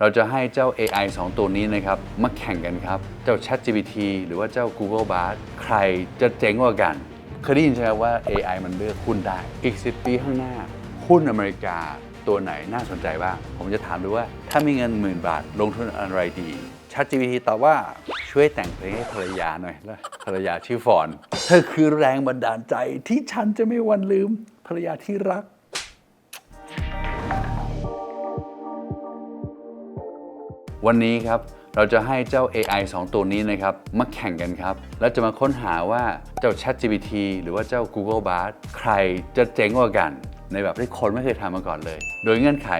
เราจะให้เจ้า AI 2 ตัวนี้นะครับมาแข่งกันครับ เจ้า ChatGPT หรือว่าเจ้า Google Bard ใครจะเจ๋งกว่ากัน เคยได้ยินใช่ไหมว่า AI มันเลือกหุ้นได้ อีก 10 ปีข้างหน้า หุ้นอเมริกาตัวไหนน่าสนใจบ้าง ผมจะถามดูว่าถ้ามีเงินหมื่นบาทลงทุนอะไรดี ChatGPT ตอบว่าช่วยแต่งเพลงให้ภรรยาหน่อยแล้วภรรยาชื่อฟอน เธอคือแรงบันดาลใจที่ฉันจะไม่วันลืมภรรยาที่รัก วันนี้ครับเราจะให้เจ้า AI 2 ตัวนี้นะครับมาแข่งกันครับ แล้วจะมาค้นหาว่าเจ้า ChatGPT หรือว่าเจ้า Google Bard ใครจะเจ๋งกว่ากัน ในแบบที่คนไม่เคยทำมาก่อนเลย โดยเงื่อนไข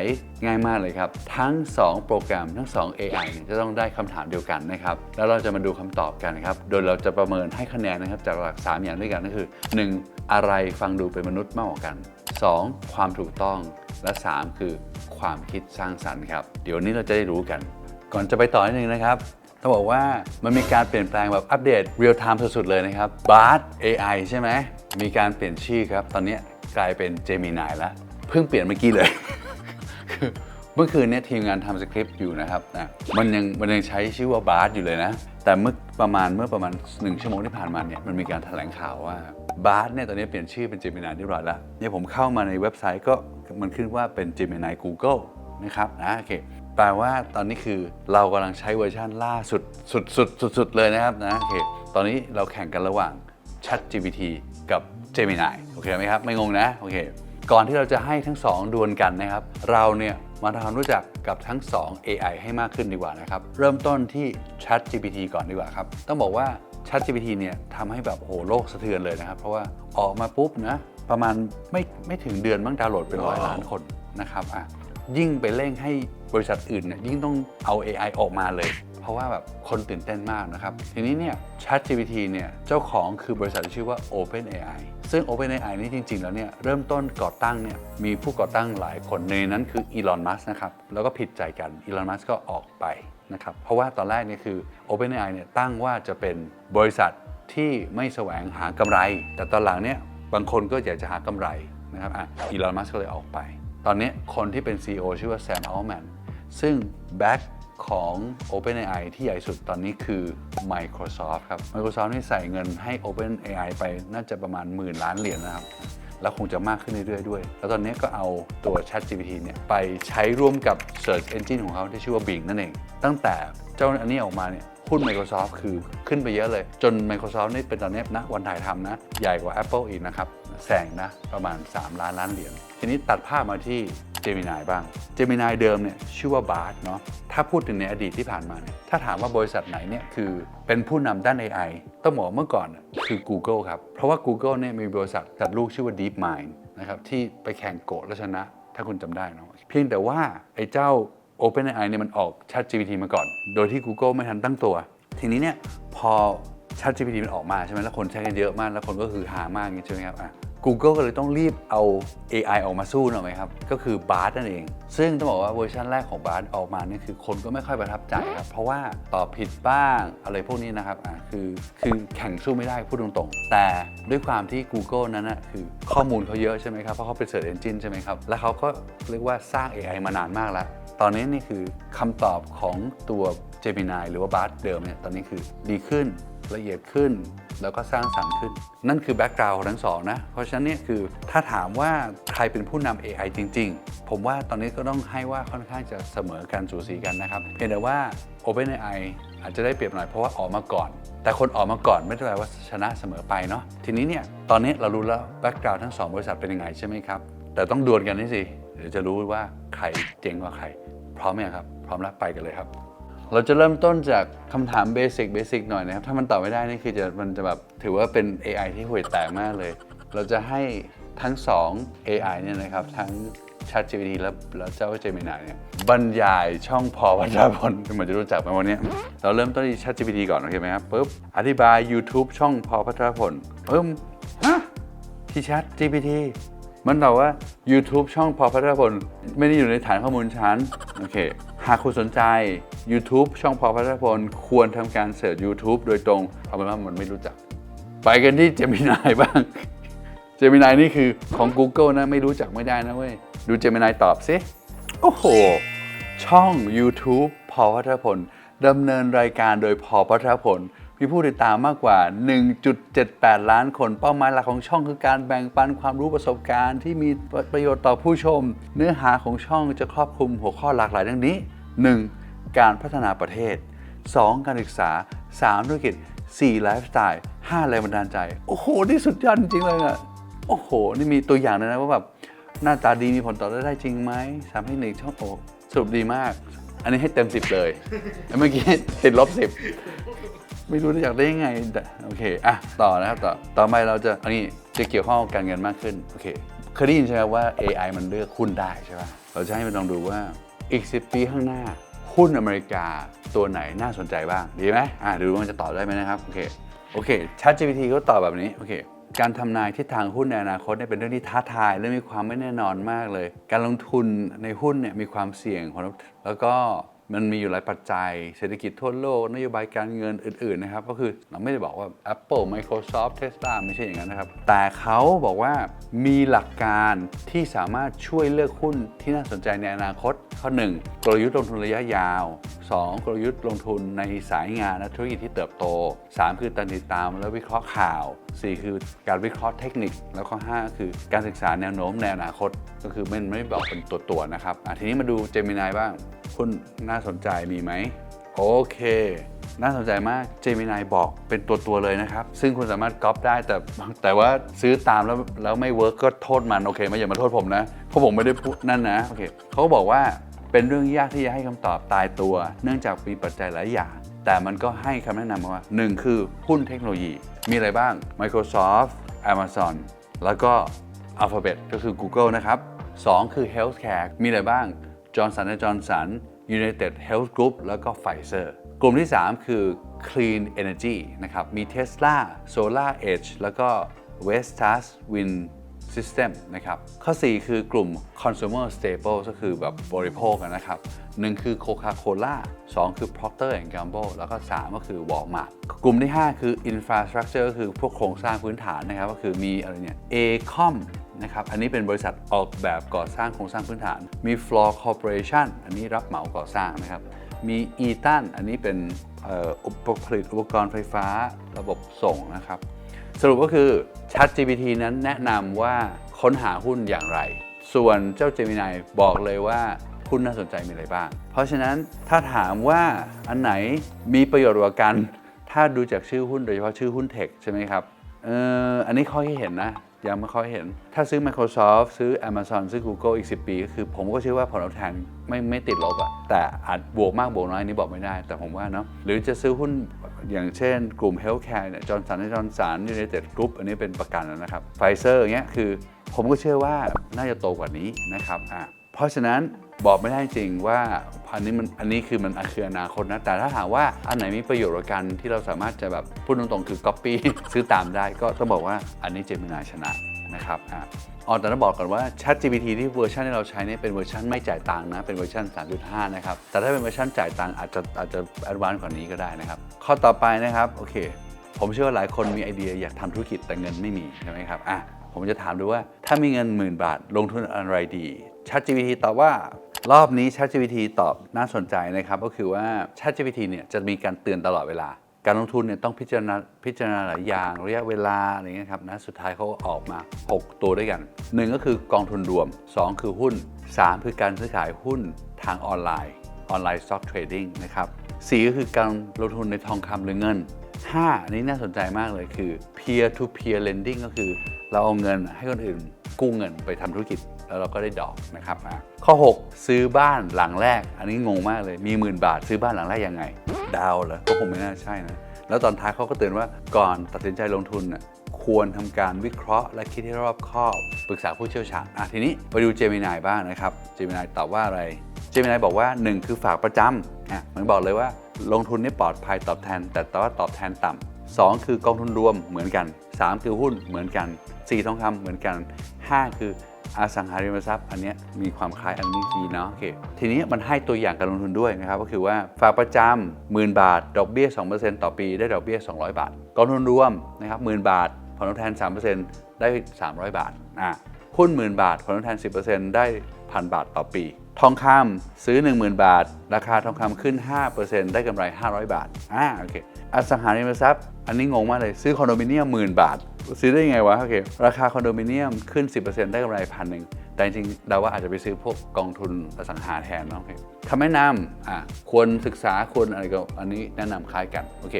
ง่ายมากเลยครับ ทั้ง 2 โปรแกรมทั้ง 2 AI จะต้องได้คำถามเดียวกันนะครับ แล้วเราจะมาดูคำตอบกันครับ โดยเราจะประเมินให้คะแนนนะครับจากหลัก 3 อย่างด้วยกันก็คือ 1. อะไรฟังดูเป็นมนุษย์มากกว่ากัน 2. ความถูกต้องและ 3 คือความคิดสร้างสรรค์ครับ เดี๋ยวนี้เราจะได้รู้กัน ก่อนจะไปต่อนิดนึงนะครับต้องบอกว่ามันมีการเปลี่ยนแปลงแบบอัปเดตเรียลไทม์สุดๆเลยนะครับ Bard AI ใช่ไหมมีการเปลี่ยนชื่อครับ ตอนนี้กลายเป็น Gemini แล้ว เพิ่งเปลี่ยนเมื่อกี้เลย คือเมื่อคืนเนี้ทีมงานทำสคริปต์อยู่นะครับนะมันยังมันยังใช้ชื่อว่า Bard อยู่เลยนะ แต่เมื่อประมาณเมื่อประมาณ 1 ชั่วโมงที่ผ่านมาเนี่ยมันมีการแถลงข่าวว่า Bard เนี่ยตอนนี้เปลี่ยนชื่อเป็น Gemini เรียบร้อยแล้วเนี่ยผมเข้ามาในเว็บไซต์ก็มันขึ้นว่าเป็น Gemini Google นะครับนะโอเค แปลว่าตอนนี้คือเรากำลังใช้เวอร์ชันล่าสุดสุดสุดสุดสุดเลยนะครับนะโอเคตอนนี้เราแข่งกันระหว่าง Chat GPT กับ Gemini โอเคไหมครับ ไม่งงนะโอเคก่อนที่เราจะให้ทั้งสองดวลกันนะครับ เราเนี่ยมาทำความรู้จักกับทั้ง 2 AI ให้มากขึ้นดีกว่านะครับ เริ่มต้นที่ Chat GPT ก่อนดีกว่าครับ ต้องบอกว่า Chat GPT เนี่ยทำให้แบบโหโลกสะเทือนเลยนะครับ เพราะว่าออกมาปุ๊บนะ ประมาณไม่ไม่ถึงเดือนบ้งดาวน์โหลดเป็นร้อยล้านคนนะครับอะ ยิ่งไปเร่งให้บริษัทอื่นเนี่ยยิ่งต้องเอา AI ออกมาเลย เพราะว่าแบบคนตื่นเต้นมากนะครับ ทีนี้เนี่ย ChatGPT เนี่ยเจ้าของคือบริษัทที่ชื่อว่า OpenAI ซึ่ง OpenAI นี่จริง ๆ แล้วเนี่ยเริ่มต้นก่อตั้งเนี่ยมีผู้ก่อตั้งหลายคนในนั้นคืออีลอนมัสนะครับแล้วก็ผิดใจกันอีลอนมัสก็ออกไปนะครับเพราะว่าตอนแรกเนี่ยคือ OpenAI เนี่ยตั้งว่าจะเป็นบริษัทที่ไม่แสวงหากำไร แต่ตอนหลังเนี่ยบางคนก็อยากจะหากำไรนะครับอะอีลอนมัสก็เลยออกไป ตอนนี้คนที่เป็น CEO ชื่อว่าแซมอัลแมนซึ่งแบ็กของ OpenAI ที่ใหญ่สุดตอนนี้คือ Microsoft ครับ Microsoft นี่ใส่เงินให้ OpenAI ไปน่าจะประมาณหมื่นล้านเหรียญนะครับ แล้วคงจะมากขึ้นเรื่อยๆด้วย แล้วตอนนี้ก็เอาตัว ChatGPT เนี่ยไปใช้ร่วมกับ Search Engine ของเขาที่ชื่อว่า Bing นั่นเอง ตั้งแต่เจ้าอันนี้ออกมาเนี่ยหุ้น Microsoft คือขึ้นไปเยอะเลย จน Microsoft นี่เป็นตอนนี้นะวันถ่ายทำนะ ใหญ่กว่า Apple อีกนะครับแซงนะประมาณ 3 ล้านล้านเหรียญ ทีนี้ตัดภาพมาที่ Gemini บ้าง Gemini เดิมเนี่ยชื่อว่า Bard เนาะ ถ้าพูดถึงในอดีตที่ผ่านมาเนี่ยถ้าถามว่าบริษัทไหนเนี่ยคือเป็นผู้นำด้าน AI ต้องบอกว่าเมื่อก่อนคือ Google ครับ เพราะว่า Google เนี่ยมีบริษัทจัดลูกชื่อว่า DeepMind นะครับที่ไปแข่งโกดแล้วชนะ ถ้าคุณจำได้เนาะ เพียงแต่ว่าไอ้เจ้า OpenAI เนี่ยมันออก ChatGPT มาก่อน โดยที่ Google ไม่ทันตั้งตัว ทีนี้เนี่ยพอ ChatGPT มันออกมาใช่ไหมแล้วคนใช้กันเยอะมาก แล้วคนก็คือหามากอย่างนี้ใช่ไหมครับอะ Google ก็เลยต้องรีบเอา AI ออกมาสู้หน่อยไหมครับ ก็คือ Bard นั่นเอง ซึ่งต้องบอกว่าเวอร์ชันแรกของ Bard ออกมาเนี่ยคือคนก็ไม่ค่อยประทับใจครับ เพราะว่าตอบผิดบ้างอะไรพวกนี้นะครับอะคือคือแข่งสู้ไม่ได้พูดตรงๆ แต่ด้วยความที่ Google นั้นนะคือข้อมูลเขาเยอะใช่ไหมครับ เพราะเขาเป็น Search Engine ใช่ไหมครับ แล้วเขาก็เรียกว่าสร้าง AI มานานมากแล้วตอนนี้นี่คือคำตอบของตัว Gemini หรือว่า Bard เดิมเนี่ยตอนนี้คือดีขึ้น ละเอียดขึ้น แล้วก็สร้างสรรค์ขึ้น นั่นคือแบ็กกราวด์ของทั้งสองนะ เพราะฉะนั้นเนี่ยคือถ้าถามว่าใครเป็นผู้นำ AI จริง ๆ ผมว่าตอนนี้ก็ต้องให้ว่าค่อนข้างจะเสมอกันสูสีกันนะครับเพียงแต่ว่า OpenAI อาจจะได้เปรียบหน่อยเพราะว่าออกมาก่อน แต่คนออกมาก่อนไม่ได้แปลว่าชนะเสมอไปเนาะทีนี้เนี่ยตอนนี้เรารู้แล้วแบ็กกราวด์ทั้งสองบริษัทเป็นยังไงใช่ไหมครับแต่ต้องดวลกันนี่สิเดี๋ยวจะรู้ว่าใครเจ๋งกว่าใคร พร้อมไหมครับ พร้อมแล้วไปกันเลยครับ เราจะเริ่มต้นจากคำถามเบสิกเบสิกหน่อยนะครับ ถ้ามันตอบไม่ได้นี่คือจะมันจะแบบถือว่าเป็น AI ที่ห่วยแตกมากเลย เราจะให้ทั้ง 2 AI เนี่ยนะครับ ทั้ง ChatGPT และแล้วเจ้า Gemini เนี่ยบรรยายช่องพอวัชรพลเหมือนจะรู้จักไหมวันนี้ เราเริ่มต้นที่ ChatGPT ก่อน โอเคไหมครับปุ๊บอธิบาย YouTube ช่องพอพัทรพลปึ๊มฮะที่ ChatGPT มันบอกว่า YouTube ช่องพอพัทรพลไม่ได้อยู่ในฐานข้อมูลชั้นโอเคหากคุณสนใจ YouTube ช่องพอพัทรพลควรทำการเสิร์ช YouTube โดยตรงเอาเป็นว่ามันไม่รู้จัก ไปกันที่ Gemini บ้าง Gemini นี่คือของ Google นะไม่รู้จักไม่ได้นะเว้ยดู Gemini ตอบสิโอ้โห ช่อง YouTube พอพัทรพลดำเนินรายการโดยพอพัทรพล มีผู้ติดตามมากกว่า 1.78 ล้านคน เป้าหมายหลักของช่องคือการแบ่งปันความรู้ประสบการณ์ที่มีประโยชน์ต่อผู้ชม เนื้อหาของช่องจะครอบคลุมหัวข้อหลากหลายดังนี้ 1. การพัฒนาประเทศ 2. การศึกษา 3. ธุรกิจ 4. ไลฟ์สไตล์ 5. แรงบันดาลใจ โอ้โห นี่สุดยอดจริงเลยอะโอ้โห นี่มีตัวอย่างเลยนะว่าแบบหน้าตาดีมีผลต่อรายได้จริงไหมสามให้หนึ่งช่องโอ้สรุปดีมาก อันนี้ให้เต็ม 10 เลยเมื่อกี้ติดลบ 10 ไม่รู้จะอยากได้ยังไงแต่โอเคอะต่อนะครับต่อต่อไปเราจะอันนี้จะเกี่ยวข้องกับการเงินมากขึ้นโอเคเคยได้ยินใช่ไหมว่า AI มันเลือกหุ้นได้ใช่ไหมเราจะให้มันลองดูว่าอีก 10 ปีข้างหน้า หุ้นอเมริกาตัวไหนน่าสนใจบ้างดีไหมอะดูว่ามันจะตอบได้ไหมนะครับโอเคโอเค ChatGPT ก็ตอบแบบนี้โอเคการทำนายทิศทางหุ้นในอนาคตเนี่ยเป็นเรื่องที่ท้าทายและมีความไม่แน่นอนมากเลย การลงทุนในหุ้นเนี่ยมีความเสี่ยงของแล้วก็ มันมีอยู่หลายปัจจัย เศรษฐกิจทั่วโลก นโยบายการเงินอื่น ๆ นะครับ ก็คือเราไม่ได้บอกว่า Apple Microsoft Tesla ไม่ใช่อย่างนั้นนะครับ แต่เขาบอกว่ามีหลักการที่สามารถช่วยเลือกหุ้นที่น่าสนใจในอนาคต ข้อ 1 กลยุทธ์ลงทุนระยะยาว 2. กลยุทธ์ลงทุนในสายงานและธุรกิจที่เติบโต 3 คือการติดตามและวิเคราะห์ข่าว 4 คือการวิเคราะห์เทคนิค แล้วก็5คือการศึกษาแนวโน้มในอนาคต ก็คือมันไม่บอกเป็นตัวตัวๆนะครับอะทีนี้มาดูเจมินายบ้าง คุณน่าสนใจมีไหมโอเค น่าสนใจมากเจมินายบอกเป็นตัวตัวๆเลยนะครับ ซึ่งคุณสามารถก๊อปได้แต่แต่ว่าซื้อตามแล้วแล้วไม่เวิร์กก็โทษมัน โอเคไม่อย่ามาโทษผมนะ เพราะผมไม่ได้พูดนั่นนะโอเคเขาก็บอกว่าเป็นเรื่องยากที่จะให้คำตอบตายตัว เนื่องจากมีปัจจัยหลายอย่างแต่มันก็ให้คำแนะนำมาว่า 1 คือหุ้นเทคโนโลยี มีอะไรบ้าง Microsoft Amazon แล้วก็ Alphabet ก็คือ Google นะครับ 2 คือ Healthcare มีอะไรบ้าง Johnson Johnson United Health Group แล้วก็ Pfizer กลุ่มที่ 3 คือ Clean Energy นะครับ มี Tesla Solar Edge แล้วก็ Vestas Wind System นะครับ ข้อ 4 คือกลุ่ม Consumer Staple ก็คือแบบบริโภคนะครับหนึ่งคือ Coca-Cola 2 คือ Procter Gamble แล้วก็ 3 ก็คือ Walmart กลุ่มที่ 5 คือ Infrastructure ก็คือพวกโครงสร้างพื้นฐานนะครับ ก็คือมีอะไรเนี่ย ACOM นะครับ อันนี้เป็นบริษัทออกแบบก่อสร้างโครงสร้างพื้นฐาน มี Floor Corporation อันนี้รับเหมาก่อสร้างนะครับ มี e t a n อันนี้เป็นออุปผลิตอุปกรณ์ไฟฟ้าระบบส่งนะครับ สรุปก็คือ ChatGPT นั้นแนะนำว่าค้นหาหุ้นอย่างไร ส่วนเจ้า Gemini บอกเลยว่าหุ้นน่าสนใจมีอะไรบ้าง เพราะฉะนั้นถ้าถามว่าอันไหนมีประโยชน์กว่ากัน ถ้าดูจากชื่อหุ้นโดยเฉพาะชื่อหุ้นเทคใช่ไหมครับเอออันนี้ข้อที่เห็นนะ ยังไม่ค่อยเห็น ถ้าซื้อ Microsoft ซื้อ Amazon ซื้อ Google อีก 10 ปี ก็คือผมก็เชื่อว่าผลตอบแทนไม่ไม่ติดลบอะแต่อาจบวกมากบวกน้อยอันนี้บอกไม่ได้ แต่ผมว่าเนาะหรือจะซื้อหุ้นอย่างเช่นกลุ่ม Healthcare เนี่ย Johnson Johnson United Group อันนี้เป็นประกันนะครับไฟเซอย่างเงี้ยคือ ผมก็เชื่อว่าน่าจะโตกว่านี้นะครับอะเพราะฉะนั้น บอกไม่ได้จริงว่าอันนี้มันอันนี้คือมันคืออนาคตนะ แต่ถ้าถามว่าอันไหนมีประโยชน์กันที่เราสามารถจะแบบพูดตรงๆ คือ Copy ซื้อตามได้ก็ต้องบอกว่าอันนี้เจมินาชนะนะครับอะอ๋อแต่ต้องบอกก่อนว่า ChatGPT ที่เวอร์ชันที่เราใช้เนี่ยเป็นเวอร์ชันไม่จ่ายตังค์นะ เป็นเวอร์ชัน 3.5 นะครับ แต่ถ้าเป็นเวอร์ชันจ่ายตังค์อาจจะอาจจะแอดวานซ์กว่านี้ก็ได้นะครับ ข้อต่อไปนะครับโอเค ผมเชื่อว่าหลายคนมีไอเดียอยากทำธุรกิจแต่เงินไม่มีใช่ไหมครับอะผมจะถามดูว่าถ้ามีเงินหมื่นบาท ลงทุนอะไรดี ChatGPT ตอบว่า รอบนี้ ChatGPT ตอบน่าสนใจนะครับก็คือว่า ChatGPT เนี่ยจะมีการเตือนตลอดเวลา การลงทุนเนี่ยต้องพิจารณาพิจารณาหลายอย่างระยะเวลาอะไรเงี้ยครับนะสุดท้ายเขาออกมา 6 ตัวด้วยกัน 1 ก็คือกองทุนรวม 2 คือหุ้น 3 คือการซื้อขายหุ้นทางออนไลน์ออนไลน์ stock trading นะครับ4ก็คือการลงทุนในทองคำหรือเงิน 5 อันนี้น่าสนใจมากเลยคือ peer to peer lending ก็คือเราเอาเงินให้คนอื่น กู้เงินไปทำธุรกิจแล้วเราก็ได้ดอกนะครับข้อ 6 ซื้อบ้านหลังแรก อันนี้งงมากเลยมีหมื่นบาท ซื้อบ้านหลังแรกยังไง ดาวเหรอก็คงไม่น่าใช่นะแล้วตอนท้ายเขาก็เตือนว่าก่อนตัดสินใจลงทุนน่ะควรทำการวิเคราะห์และคิดให้รอบคอบปรึกษาผู้เชี่ยวชาญอะทีนี้ไปดูเจมินายบ้างนะครับเจมินายตอบว่าอะไรเจมินายบอกว่า 1 คือฝากประจำอะมันบอกเลยว่าลงทุนนี่ปลอดภัยตอบแทน แต่แต่ว่าตอบแทนต่ำสองคือกองทุนรวมเหมือนกัน 3 คือหุ้นเหมือนกัน 4ทองคำเหมือนกัน 5 คืออสังหาริมทรัพย์อันนี้มีความคล้ายอันนี้ทีเนาะโอเคทีนี้มันให้ตัวอย่างการลงทุนด้วยนะครับก็คือว่าฝากประจำหมื่นบาท ดอกเบี้ย 2%ต่อปีได้ดอกเบี้ย 200 บาทกองทุนรวมนะครับหมื่นบาทผลตอบแทน 3%ได้ 300 บาทอะหุ้นหมื่นบาทผลตอบแทน 10%ได้พันบาทต่อปี ทองคำซื้อ 10,000 บาท ราคาทองคำขึ้น 5%ได้กำไร 500 บาทอ่าโอเคอสังหาริมทรัพย์ อันนี้งงมากเลยซื้อคอนโดมิเนียมหมื่นบาท ซื้อได้ยังไงวะโอเคราคาคอนโดมิเนียมขึ้น 10%ได้กำไรพันหนึ่งแต่จริงๆเราว่าอาจจะไปซื้อพวกกองทุนอสังหาแทนเนาะโอเคคำแนะนำอะควรศึกษาควรอะไรก็อันนี้แนะนำคล้ายกันโอเค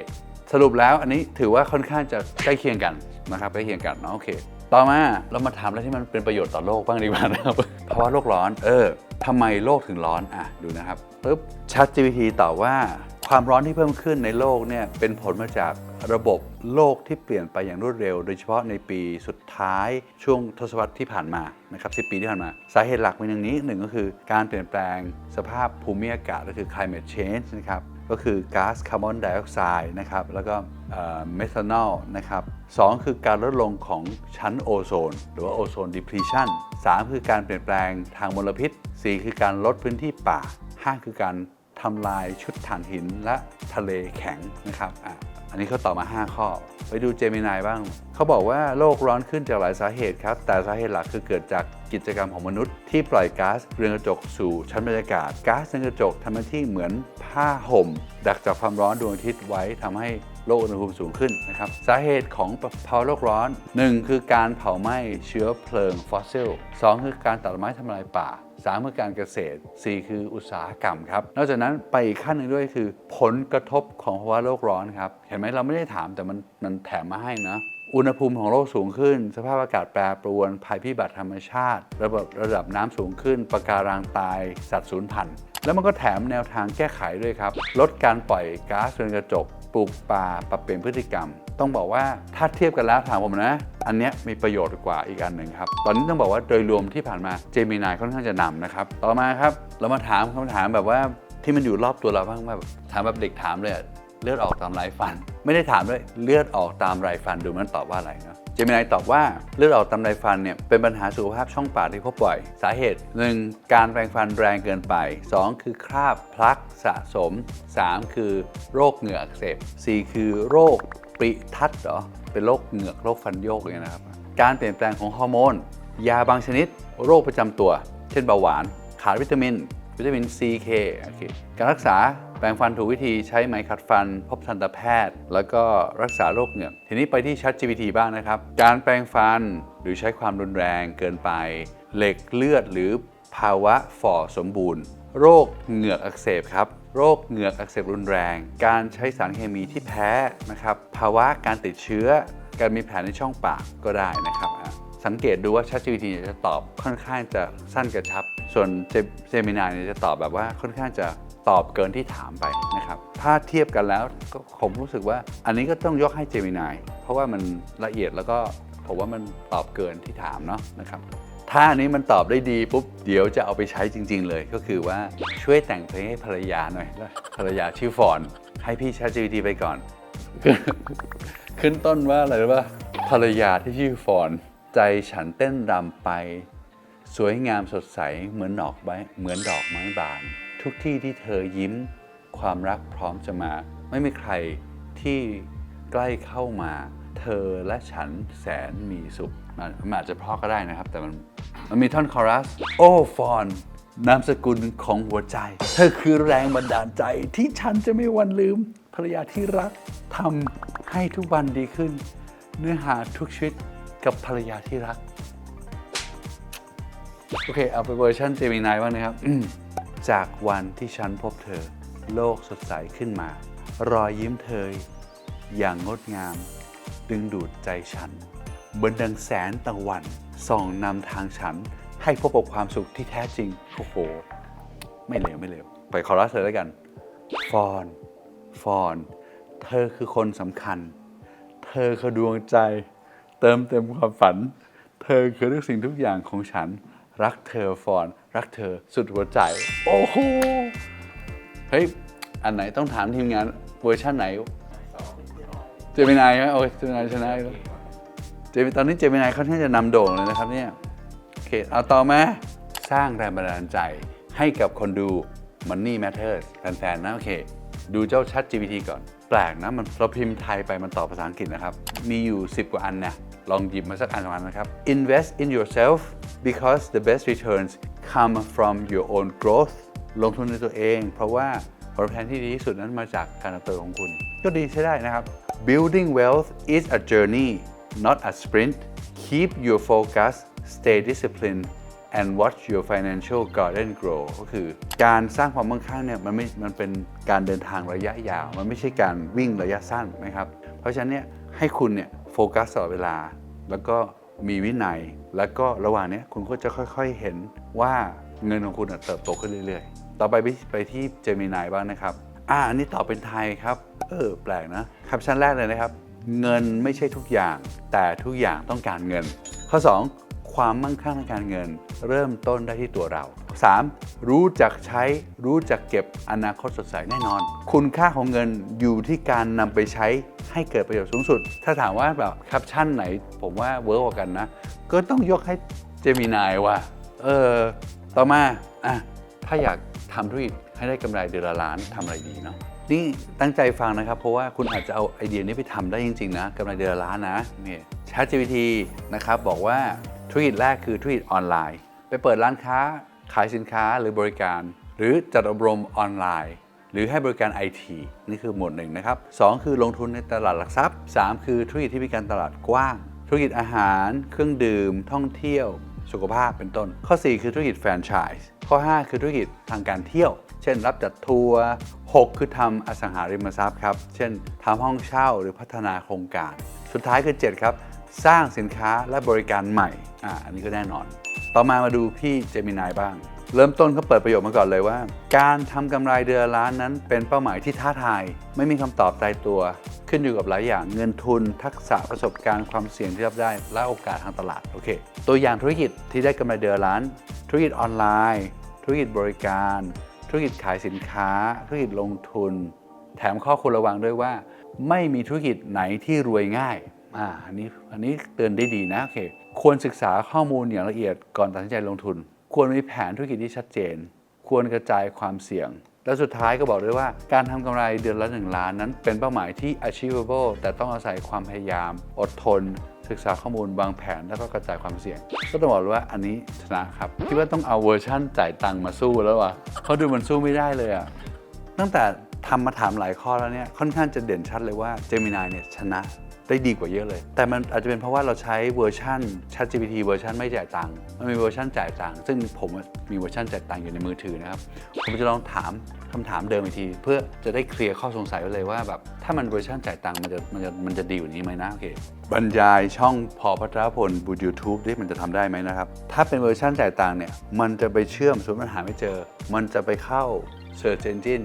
สรุปแล้วอันนี้ถือว่าค่อนข้างจะใกล้เคียงกันนะครับใกล้เคียงกันเนาะโอเค ต่อมาเรามาถามอะไรที่มันเป็นประโยชน์ต่อโลกบ้างดีกว่านะครับภาวะโลกร้อน เออทำไมโลกถึงร้อนอะดูนะครับปุ๊บ ChatGPT ตอบว่า ความร้อนที่เพิ่มขึ้นในโลกเนี่ยเป็นผลมาจากระบบโลกที่เปลี่ยนไปอย่างรวดเร็ว โดยเฉพาะในปีสุดท้ายช่วงทศวรรษที่ผ่านมานะครับ10 ปีที่ผ่านมา สาเหตุหลักเป็นอย่างนี้หนึ่งก็คือการเปลี่ยนแปลงสภาพภูมิอากาศก็คือ climate change นะครับก็คือก๊าซคาร์บอนไดออกไซด์นะครับแล้วก็เมทานอลนะครับสองคือการลดลงของชั้นโอโซน หรือว่าโอโซน depletion สามคือการเปลี่ยนแปลงทางมลพิษสี่คือการลดพื้นที่ป่าห้าคือการ ทำลายชุดถ่านหินและทะเลแข็งนะครับอะอันนี้เขาตอบมา 5 ข้อ ไปดูเจมินายบ้าง เขาบอกว่าโลกร้อนขึ้นจากหลายสาเหตุครับ แต่สาเหตุหลักคือเกิดจากกิจกรรมของมนุษย์ ที่ปล่อยก๊าซเรือนกระจกสู่ชั้นบรรยากาศก๊าซเรือนกระจกทำหน้าที่เหมือนผ้าห่ม ดักจับความร้อนดวงอาทิตย์ไว้ทำให้โลกอุณหภูมิสูงขึ้นนะครับ สาเหตุของภาวะโลกร้อน 1 คือการเผาไหม้เชื้อเพลิงฟอสซิล 2 คือการตัดไม้ทำลายป่าสามคือการเกษตร 4 คืออุตสาหกรรมครับ นอกจากนั้นไปอีกขั้นหนึ่งด้วยคือ ผลกระทบของภาวะโลกร้อนครับ เห็นไหมเราไม่ได้ถามแต่มันมันแถมมาให้นะ อุณหภูมิของโลกสูงขึ้น สภาพอากาศแปรปรวน ภัยพิบัติธรรมชาติ ระบบระดับน้ำสูงขึ้นปะการังตาย สัตว์สูญพันธุ์ แล้วมันก็แถมแนวทางแก้ไขด้วยครับ ลดการปล่อยก๊าซเรือนกระจก ปลูกป่า ปรับเปลี่ยนพฤติกรรม ต้องบอกว่าถ้าเทียบกันแล้วถามผมนะ อันนี้มีประโยชน์กว่าอีกอันหนึ่งครับ ตอนนี้ต้องบอกว่าโดยรวมที่ผ่านมาเจมินายค่อนข้างจะนำนะครับ ต่อมาครับ เรามาถามคำถามแบบว่าที่มันอยู่รอบตัวเราบ้างแบบถามแบบเด็กถามเลย เลือดออกตามไรฟัน ไม่ได้ถามด้วยเลือดออกตามไรฟันดูมันตอบว่าอะไรเนาะเจมินายตอบว่าเลือดออกตามไรฟันเนี่ยเป็นปัญหาสุขภาพช่องปากที่พบบ่อย สาเหตุ 1. การแปรงฟันแรงเกินไป 2. คือคราบพลักสะสม 3. คือโรคเหงือกอักเสบ 4. คือโรคปริทัดเหรอเป็นโรคเหงือกโรคฟันโยกอย่างเงี้ยนะครับการเปลี่ยนแปลงของฮอร์โมนยาบางชนิด โรคประจำตัว เช่นเบาหวาน ขาดวิตามิน วิตามิน C K โอเคการรักษา แปรงฟันถูกวิธีใช้ไหมขัดฟัน พบทันตแพทย์ แล้วก็รักษาโรคเหงือก ทีนี้ไปที่ ChatGPT บ้างนะครับ การแปรงฟันหรือใช้ความรุนแรงเกินไป เหล็กเลือดหรือภาวะฝ่อสมบูรณ์ โรคเหงือกอักเสบครับโรคเหงือกอักเสบรุนแรง การใช้สารเคมีที่แพ้นะครับภาวะการติดเชื้อ การมีแผลในช่องปากก็ได้นะครับ สังเกตดูว่า ChatGPT เนี่ยจะตอบค่อนข้างจะสั้นกระชับ ส่วนเจมินายเนี่ยจะตอบแบบว่าค่อนข้างจะ ตอบเกินที่ถามไปนะครับ ถ้าเทียบกันแล้วก็ผมรู้สึกว่าอันนี้ก็ต้องยกให้เจมินายเพราะว่ามันละเอียดแล้วก็ผมว่ามันตอบเกินที่ถามเนาะนะครับ ถ้าอันนี้มันตอบได้ดีปุ๊บเดี๋ยวจะเอาไปใช้จริง ๆ เลยก็คือว่าช่วยแต่งเพลงให้ภรรยาหน่อยแล้วภรรยาชื่อฟอน ให้พี่ ChatGPT ไปก่อน ขึ้นต้นว่าอะไรรู้ป่ะภรรยาที่ชื่อฟอน ใจฉันเต้นรำไป สวยงามสดใสเหมือนดอกไม้เหมือนดอกไม้บาน ทุกที่ที่เธอยิ้ม ความรักพร้อมจะมา ไม่มีใครที่ใกล้เข้ามา เธอและฉันแสนมีสุขมันอาจจะเพราะก็ได้นะครับ แต่มันมันมีท่อนคอรัส โอ้ฟอนนามสกุลของหัวใจ เธอคือแรงบันดาลใจที่ฉันจะไม่วันลืม ภรรยาที่รักทำให้ทุกวันดีขึ้น เนื้อหาทุกชีวิตกับภรรยาที่รัก โอเค เอาไปเวอร์ชันเจมินายบ้างนะครับ จากวันที่ฉันพบเธอ โลกสดใสขึ้นมา รอยยิ้มเธอ อย่างงดงาม ดึงดูดใจฉันเหมือนดังแสนตะวันส่องนำทางฉัน ให้พบกับความสุขที่แท้จริงโอ้โห ไม่เลวไม่เลวไปคอรัสเลยแล้วกัน ฟอน ฟอน เธอคือคนสำคัญ เธอคือดวงใจ เติมเต็มความฝัน เธอคือทุกสิ่งทุกอย่างของฉัน รักเธอฟอน รักเธอสุดหัวใจ โอ้โห เฮ้ย อันไหนต้องถามทีมงานเวอร์ชันไหน เจมินายไหมโอ้ยเจมินายชนะอีกแล้วเจมิตอนนี้เจมินายค่อนข้างจะนำโด่งเลยนะครับเนี่ยโอเคเอาต่อมาสร้างแรงบันดาลใจให้กับคนดู Money Matters แฟนๆนะโอเค ดูเจ้า Chat GPT ก่อน แปลกนะมันเราพิมพ์ไทยไปมันตอบภาษาอังกฤษนะครับ มีอยู่ 10 กว่าอันนะลองหยิบมาสักอันสองอันนะครับ Invest in yourself because the best returns come from your own growth ลงทุนในตัวเอง เพราะว่าผลตอบแทนที่ดีที่สุดนั้นมาจากการเติบโตของคุณ ก็ดีใช้ได้นะครับ building wealth is a journey not a sprint keep your focus stay disciplined and watch your financial garden grow ก็คือการสร้างความมั่งคั่งเนี่ยมันไม่มันเป็นการเดินทางระยะยาว มันไม่ใช่การวิ่งระยะสั้นนะครับ เพราะฉะนั้นเนี่ยให้คุณเนี่ยโฟกัสตลอดเวลา แล้วก็มีวินัย แล้วก็ระหว่างนี้คุณก็จะค่อยๆเห็นว่าเงินของคุณเติบโตขึ้นเรื่อยๆ ต่อไปไปไปที่เจมินายบ้างนะครับ อ่าอันนี้ตอบเป็นไทยครับ เออ แปลกนะแคปชั่นแรกเลยนะครับ เงินไม่ใช่ทุกอย่าง แต่ทุกอย่างต้องการเงิน ข้อ 2 ความมั่งคั่งทางการเงิน เริ่มต้นได้ที่ตัวเรา 3. รู้จักใช้รู้จักเก็บอนาคตสดใสแน่นอน คุณค่าของเงินอยู่ที่การนำไปใช้ให้เกิดประโยชน์สูงสุด ถ้าถามว่าแบบแคปชั่นไหน ผมว่าเวิร์กกว่ากันนะ ก็ต้องยกให้เจมินายว่า เออ ต่อมาอะถ้าอยากทำธุรกิจให้ได้กำไรเดือนละล้านทำอะไรดีเนาะนี่ตั้งใจฟังนะครับ เพราะว่าคุณอาจจะเอาไอเดียนี้ไปทำได้จริง ๆ นะกำไรเดือนละล้านนะนี่ ChatGPT นะครับบอกว่าธุรกิจแรกคือธุรกิจออนไลน์ ไปเปิดร้านค้า ขายสินค้าหรือบริการ หรือจัดอบรมออนไลน์ หรือให้บริการ IT นี่คือหมวดหนึ่งนะครับ 2 คือลงทุนในตลาดหลักทรัพย์ 3 คือธุรกิจที่มีการตลาดกว้าง ธุรกิจอาหาร เครื่องดื่ม ท่องเที่ยว สุขภาพเป็นต้น ข้อ 4 คือธุรกิจแฟรนไชส์ข้อ 5 คือธุรกิจทางการเที่ยว เช่น รับจัดทัวร์ 6 คือทำอสังหาริมทรัพย์ครับ เช่นทำห้องเช่าหรือพัฒนาโครงการ สุดท้ายคือ 7 ครับ สร้างสินค้าและบริการใหม่ อ่า อันนี้ก็แน่นอน ต่อมามาดูพี่เจมินายบ้าง เริ่มต้นเขาเปิดประโยคมาก่อนเลยว่า การทำกำไรเดือนล้านนั้น เป็นเป้าหมายที่ท้าทาย ไม่มีคำตอบตายตัว ขึ้นอยู่กับหลายอย่างเงินทุน ทักษะประสบการณ์ความเสี่ยงที่รับได้ และโอกาสทางตลาดโอเค ตัวอย่างธุรกิจที่ได้กำไรเดือนละล้าน ธุรกิจออนไลน์ ธุรกิจบริการ ธุรกิจขายสินค้า ธุรกิจลงทุน แถมข้อควรระวังด้วยว่า ไม่มีธุรกิจไหนที่รวยง่ายอ่าอันนี้อันนี้เตือนได้ดีนะโอเค ควรศึกษาข้อมูลอย่างละเอียดก่อนตัดสินใจลงทุน ควรมีแผนธุรกิจที่ชัดเจน ควรกระจายความเสี่ยง และสุดท้ายก็บอกด้วยว่า การทำกำไรเดือนละ 1 ล้านนั้น เป็นเป้าหมายที่ achievable แต่ต้องอาศัยความพยายาม อดทน ศึกษาข้อมูลวางแผนแล้วก็กระจายความเสี่ยง ก็ต้องบอกเลยว่าอันนี้ชนะครับคิดว่าต้องเอาเวอร์ชั่นจ่ายตังค์มาสู้แล้วว่ะเขาดูมันสู้ไม่ได้เลยอะตั้งแต่ทำมาถามหลายข้อแล้วเนี่ยค่อนข้างจะเด่นชัดเลยว่า Gemini เนี่ยชนะ ได้ดีกว่าเยอะเลย แต่มันอาจจะเป็นเพราะว่าเราใช้เวอร์ชัน ChatGPT เวอร์ชันไม่จ่ายตังค์มันมีเวอร์ชันจ่ายตังค์ซึ่งผมมีเวอร์ชันจ่ายตังค์อยู่ในมือถือนะครับ ผมจะลองถามคำถามเดิมอีกที เพื่อจะได้เคลียร์ข้อสงสัยไว้เลยว่าแบบถ้ามันเวอร์ชันจ่ายตังค์มันจะมันจะมันจะดีกว่านี้ไหมนะโอเคบรรยายช่องพอพัทรพลบน YouTube ดิมันจะทำได้ไหมนะครับถ้าเป็นเวอร์ชันจ่ายตังค์เนี่ยมันจะไปเชื่อมสมมติมันหาไม่เจอ มันจะไปเข้า Search Engine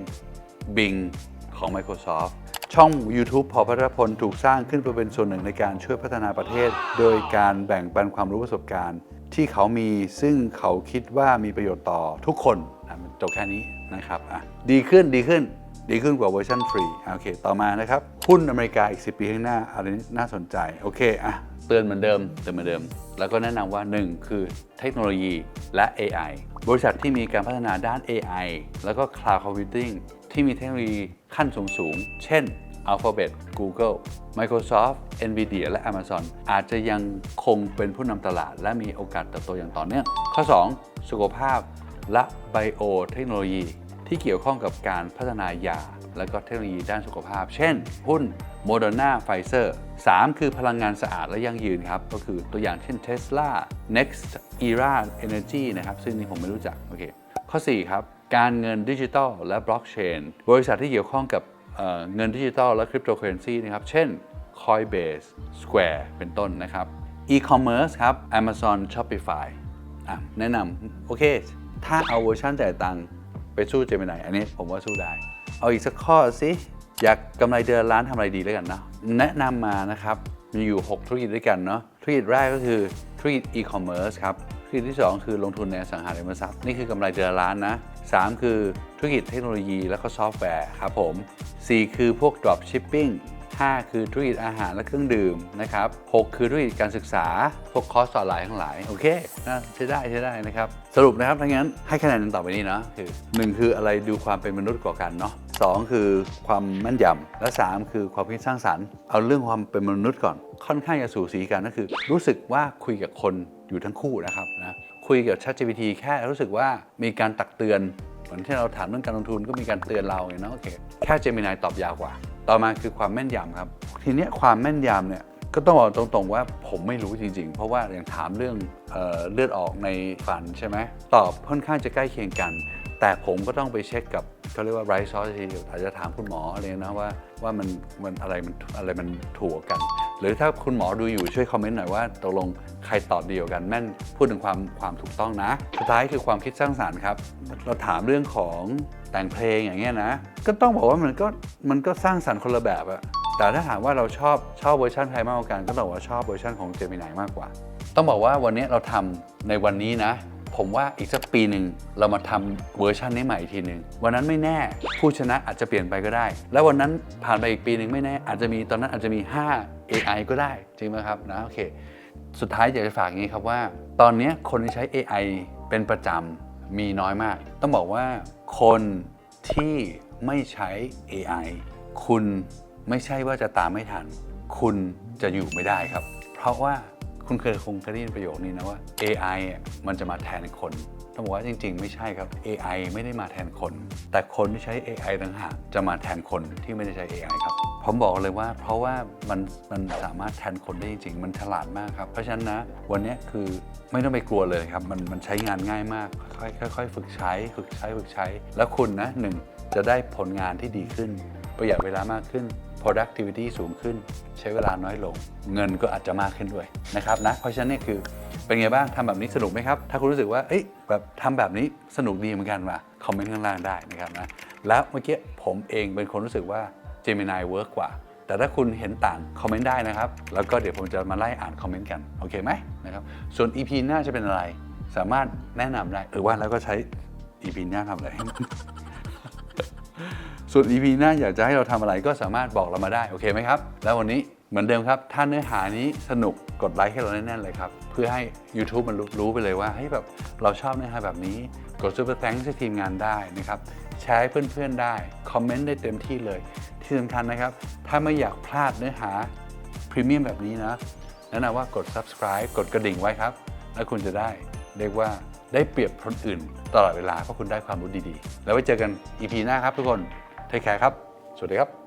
Bing ของ Microsoft ช่อง YouTube พอพัทรพลถูกสร้างขึ้นเพื่อเป็นส่วนหนึ่งในการช่วยพัฒนาประเทศ โดยการแบ่งปันความรู้ประสบการณ์ ที่เขามีซึ่งเขาคิดว่ามีประโยชน์ต่อทุกคนอะมันจบแค่นี้นะครับอะดีขึ้นดีขึ้นดีขึ้นกว่าเวอร์ชันฟรีโอเค ต่อมานะครับ หุ้นอเมริกาอีก 10 ปีข้างหน้าอะไรน่าสนใจ โอเคอะเตือนเหมือนเดิมเตือนเหมือนเดิม แล้วก็แนะนำว่า 1 คือเทคโนโลยีและ AI บริษัทที่มีการพัฒนาด้าน AI แล้วก็ Cloud Computing ที่มีเทคโนโลยีขั้นสูงๆเช่น Alphabet Google Microsoft Nvidia และ Amazon อาจจะยังคงเป็นผู้นำตลาด และมีโอกาสเติบโตอย่างต่อเนื่อง ข้อ 2 สุขภาพและไบโอเทคโนโลยี ที่เกี่ยวข้องกับการพัฒนายา และก็เทคโนโลยีด้านสุขภาพ เช่น หุ้น Moderna Pfizer 3 คือพลังงานสะอาดและยั่งยืนครับ ก็คือตัวอย่างเช่น Tesla Next Era Energy นะครับ ซึ่งนี่ผมไม่รู้จักโอเคข้อ 4 ครับ การเงินดิจิทัลและบล็อกเชนบริษัทที่เกี่ยวข้องกับเเงินดิจิทัลและคริปโตเคอเรนซีนะครับ เช่น Coinbase Square เป็นต้นนะครับ e-commerce ครับ Amazon Shopify อะแนะนำโอเค ถ้าเอาเวอร์ชันจ่ายตังค์ไปสู้ Gemini อันนี้ผมว่าสู้ได้ เอาอีกสักข้อสิอยากกำไรเดือนล้านทำอะไรดีแล้วกันเนาะแนะนำมานะครับ มีอยู่ 6 ธุรกิจด้วยกันเนาะธุรกิจแรกก็คือธุรกิจ e-commerce ครับธุรกิจที่ 2 คือลงทุนในสังหาริมทรัพย์ นี่คือกำไรเดือนล้านนะ 3 คือธุรกิจเทคโนโลยีและก็ซอฟต์แวร์ครับผม 4 คือพวก drop shipping 5 คือธุรกิจอาหารและเครื่องดื่มนะครับ 6 คือธุรกิจการศึกษา พวกคอร์สออนไลน์ทั้งหลาย โอเคนะใช้ได้ใช้ได้นะครับ สรุปนะครับทั้งนั้นให้คะแนนต่อไปนี้เนาะคือ 1 คืออะไรดูความเป็นมนุษย์กว่ากันเนาะสองคือความแม่นยำและ 3 คือความคิดสร้างสรรค์ เอาเรื่องความเป็นมนุษย์ก่อน ค่อนข้างจะสูสีกันก็คือ รู้สึกว่าคุยกับคนอยู่ทั้งคู่นะครับนะ คุยคุยกับ ChatGPT แค่รู้สึกว่ามีการตักเตือนเหมือนที่เราถามเรื่องการลงทุนก็มีการเตือนเราเนาะโอเคแค่ Gemini ตอบยาวกว่า ต่อมาคือความแม่นยำครับ ทีเนี้ยความแม่นยำเนี่ยก็ต้องบอกตรงๆว่าผมไม่รู้จริงๆ เพราะว่าอย่างถามเรื่องเออเลือดออกในฝันใช่ไหมตอบค่อนข้างจะใกล้เคียงกัน แต่ผมก็ต้องไปเช็คกับเขาเรียกว่า right source อาจจะถามคุณหมออะไรนะว่าว่ามันมันอะไรมันอะไรมันถูกกว่ากัน หรือถ้าคุณหมอดูอยู่ช่วยคอมเมนต์หน่อยว่าตกลงใครตอบเดียวกันแม่นพูดถึงความความถูกต้องนะ สุดท้ายคือความคิดสร้างสารรค์ครับ เราถามเรื่องของแต่งเพลงอย่างเงี้ยนะ ก็ต้องบอกว่ามันก็มันก็สร้างสรรค์คนละแบบอะแต่ถ้าถามว่าเราชอบชอบเวอร์ชันใครมากกว่ากันก็ต้องบอกว่าชอบเวอร์ชันของเจมินายมากกว่า ต้องบอกว่าวันนี้เราทำในวันนี้นะผมว่าอีกสักปีหนึ่งเรามาทำเวอร์ชันนี้ใหม่อีกทีหนึ่งวันนั้นไม่แน่ผู้ชนะอาจจะเปลี่ยนไปก็ได้ แล้ววันนั้นผ่านไปอีกปีหนึ่งไม่แน่อาจจะมีตอนนั้นอาจจะมี 5 AI ก็ได้จริงไหมครับนะโอเคสุดท้ายอยากจะฝากอย่างนี้ครับว่า ตอนนี้คนที่ใช้ AI เป็นประจำมีน้อยมาก ต้องบอกว่าคนที่ไม่ใช้ AI คุณไม่ใช่ว่าจะตามไม่ทัน คุณจะอยู่ไม่ได้ครับ เพราะว่า คุณเคยคงเคยได้ยินประโยคนี้นะว่า AI อะมันจะมาแทนคน ต้องบอกว่าจริง ๆ ไม่ใช่ครับ AI ไม่ได้มาแทนคน แต่คนที่ใช้ AI ต่างหากจะมาแทนคนที่ไม่ได้ใช้ AI ครับ ผมบอกเลยว่าเพราะว่ามันมันสามารถแทนคนได้จริง ๆ มันฉลาดมากครับ เพราะฉะนั้นนะ วันนี้คือไม่ต้องไปกลัวเลยครับ มันมันใช้งานง่ายมาก ค่อยๆค่อยๆฝึกใช้ ฝึกใช้ ฝึกใช้ แล้วคุณนะหนึ่งจะได้ผลงานที่ดีขึ้น ประหยัดเวลามากขึ้น productivity สูงขึ้น ใช้เวลาน้อยลง เงินก็อาจจะมากขึ้นด้วยนะครับนะเพราะฉะนั้นเนี่ยคือเป็นไงบ้างทำแบบนี้สนุกไหมครับ ถ้าคุณรู้สึกว่าเอ้ยแบบทำแบบนี้สนุกดีเหมือนกันว่ะคอมเมนต์ข้างล่างได้นะครับนะแล้วเมื่อกี้ผมเองเป็นคนรู้สึกว่า Gemini เวิร์กกว่า แต่ถ้าคุณเห็นต่างคอมเมนต์ได้นะครับ แล้วก็เดี๋ยวผมจะมาไล่อ่านคอมเมนต์กัน โอเคไหมนะครับส่วน EP หน้าจะเป็นอะไร สามารถแนะนำได้หรือว่าแล้วก็ใช้ EP หน้าทำอะไร ส่วน EP หน้าอยากจะให้เราทำอะไรก็สามารถบอกเรามาได้โอเคไหมครับ แล้ววันนี้เหมือนเดิมครับ ถ้าเนื้อหานี้สนุกกดไลค์ให้เราแน่นๆเลยครับ เพื่อให้ YouTube มันรู้รู้ไปเลยว่าเฮ้ยแบบเราชอบเนื้อหาแบบนี้ กด Super Thanks ให้ทีมงานได้นะครับแชร์ให้เพื่อนๆได้ คอมเมนต์ได้เต็มที่เลย ที่สำคัญนะครับ ถ้าไม่อยากพลาดเนื้อหาพรีเมียมแบบนี้นะแนะนำว่ากด subscribe กดกระดิ่งไว้ครับ แล้วคุณจะได้เรียกว่าได้เปรียบคนอื่น ตลอดเวลาเพราะคุณได้ความรู้ดีๆ แล้วไว้เจอกัน EP หน้าครับทุกคน เทคแคร์ครับ สวัสดีครับ